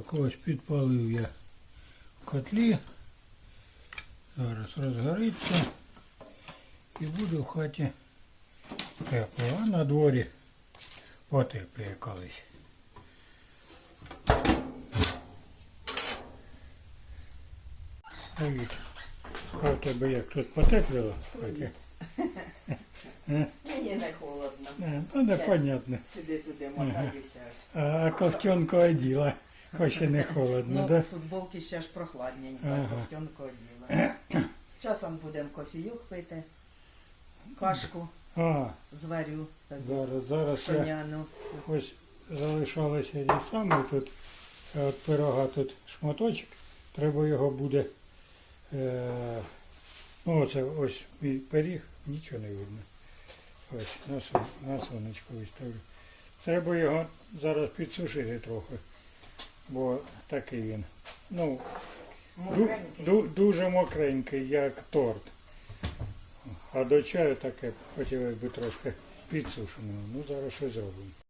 Так, ось підпалив я в котлі. Зараз розгориться і буде в хаті тепло, а на дворі потепліє колись. Привіт. А в тебе як тут потепліло в хаті? Мені не холодно. Е, Та непонятно. Сюди туди мотаюся. А, а ковтенку оділа, хоч і не холодно, Ну, да? футболки ще ж прохладненько, Ага. оділа. Часом будемо кофійок пити, кашку А, зварю тобі, зараз, зараз я коняну. ось залишалося ті самі тут е, от пирога тут шматочок. Треба його буде. Е, ну оце ось мій пиріг, нічого не видно. Ось на, сон, на сонечко виставлю. Треба його зараз підсушити трохи, бо такий він. Ну, Мокренький. ду, дуже мокренький, як торт. А до чаю таке хотілося б трошки підсушеного. Ну зараз щось зробимо.